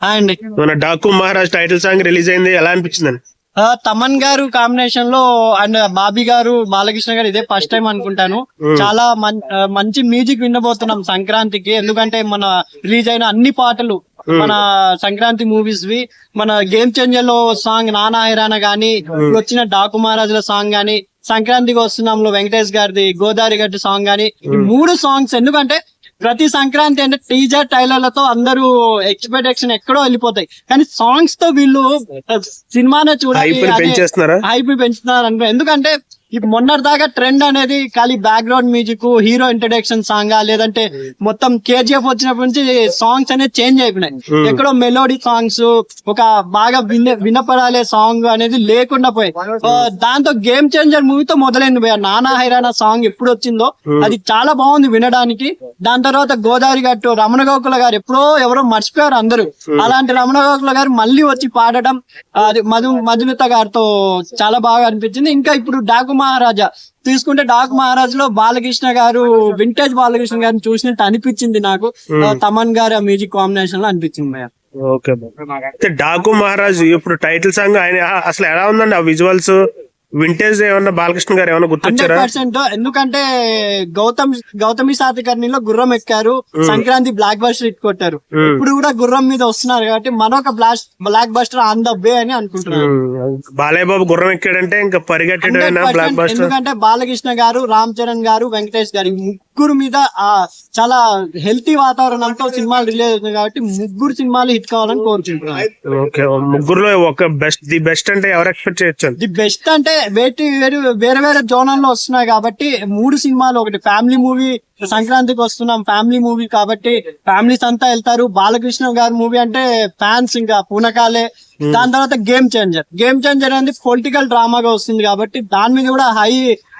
అండి. మన Daaku Maharaaj title song release అయింది. ఎలా అనిపించింది ఆ, తమన్ గారు కాంబినేషన్లో అండ్ బాబీ గారు బాలకృష్ణ గారు ఇదే ఫస్ట్ టైం అనుకుంటాను. చాలా మంచి మ్యూజిక్ వినబోతున్నాం సంక్రాంతికి. ఎందుకంటే మన రిలీజ్ అయిన అన్ని పాటలు మన సంక్రాంతి మూవీస్ వి మన గేమ్ చేంజర్లో సాంగ్ నానా హైరానా గానీ వచ్చిన డాకు మహారాజుల సాంగ్ గానీ సంక్రాంతికి వస్తున్నాంలో వెంకటేష్ గారిది గోదావరి గట్టి సాంగ్ గానీ మూడు సాంగ్స్ ఎందుకంటే ప్రతి సంక్రాంతి అంటే టీజర్ టైలర్లతో అందరూ ఎక్స్పెక్టేషన్ ఎక్కడో వెళ్ళిపోతాయి. కానీ సాంగ్స్తో వీళ్ళు సినిమానే చూడాలి హైప్ పెంచుతున్నారు ఎందుకంటే ఇప్పుడు మొన్నటి దాకా ట్రెండ్ అనేది ఖాళీ background music hero introduction song లేదంటే మొత్తం కేజీఎఫ్ వచ్చినప్పటి నుంచి సాంగ్స్ అనేది చేంజ్ అయిపోయినాయి. ఎక్కడో మెలోడీ సాంగ్స్ ఒక బాగా విన వినపడాలే సాంగ్ అనేది లేకుండా పోయి ఆ, దాంతో గేమ్ చేంజర్ మూవీతో మొదలైంది భయ్యా. నానా హైరానా సాంగ్ ఎప్పుడు వచ్చిందో అది చాలా బాగుంది వినడానికి. దాని తర్వాత గోదావరి గట్టు రమణ గోకుల గారు ఎప్పుడో ఎవరో మర్చిపోయారు అందరూ. అలాంటి రమణ గోకుల గారు మళ్ళీ వచ్చి పాడడం అది మధు మధుమిత గారితో చాలా బాగా అనిపించింది. ఇంకా ఇప్పుడు డాకు మహారాజా. తీసుకుంటే డాకు మహారాజ్లో బాలకృష్ణ గారు వింటేజ్ బాలకృష్ణ గారిని చూసినట్టు అనిపించింది నాకు. ఆ, తమన్ గారి మ్యూజిక్ కాంబినేషన్లో అనిపించింది భయ్యా. ఓకే డాకు మహారాజ్ ఇప్పుడు టైటిల్ సాంగ్ ఆయన అసలు ఎలా ఉందండి ఆ విజువల్స్? వింటేజ్ ఏమన్నా బాలకృష్ణ గారు హండ్రెడ్ గుర్తొచ్చారా? పర్సెంట్. ఎందుకంటే గౌతమ్ గౌతమి సాతకర్ణిలో గుర్రం ఎక్కారు సంక్రాంతి బ్లాక్ బస్టర్ హిట్ కొట్టారు. Hmm. ఇప్పుడు కూడా గుర్రం మీద వస్తున్నారు కాబట్టి మరొక blast blockbuster on the way అని అనుకుంటున్నారు. ఉమ్, బాలయ్య బాబు గుర్రం ఎక్కాడంటే ఇంకా పరిగెట్టడమేనా 100% బ్లాక్ బస్టర్? ఎందుకంటే బాలకృష్ణ గారు రామ్ చరణ్ గారు వెంకటేష్ గారు ముగ్గురు మీద చాలా హెల్తీ వాతావరణంతో సినిమాలు రిలీజ్ అవుతుంది కాబట్టి ముగ్గురు సినిమాలు హిట్ కావాలని కోరుకుంటున్నాను. ముగ్గురులో ఒక బెస్ట్ ది బెస్ట్ అంటే ఎవరు ఎక్స్పెక్ట్ చేయొచ్చు? ది బెస్ట్ అంటే వేటి వేరు వేరే వేరే జోనల్లో వస్తున్నాయి కాబట్టి మూడు సినిమాలు ఒకటి ఫ్యామిలీ మూవీ సంక్రాంతికి వస్తున్నాం ఫ్యామిలీ మూవీ కాబట్టి ఫ్యామిలీస్ అంతా వెళ్తారు. బాలకృష్ణ గారి మూవీ అంటే ఫ్యాన్స్ ఇంకా పూనకాలే. దాని తర్వాత గేమ్ చేంజర్ గేమ్ చేంజర్ అనేది పొలిటికల్ డ్రామాగా వస్తుంది కాబట్టి దాని మీద కూడా హై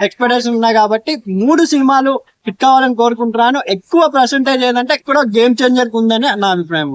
ఎక్స్పెక్టేషన్ ఉన్నాయి కాబట్టి మూడు సినిమాలు హిట్ కావాలని కోరుకుంటున్నాను. ఎక్కువ పర్సంటేజ్ ఏంటంటే ఎక్కువ గేమ్ చేంజర్ ఉందని నా అభిప్రాయం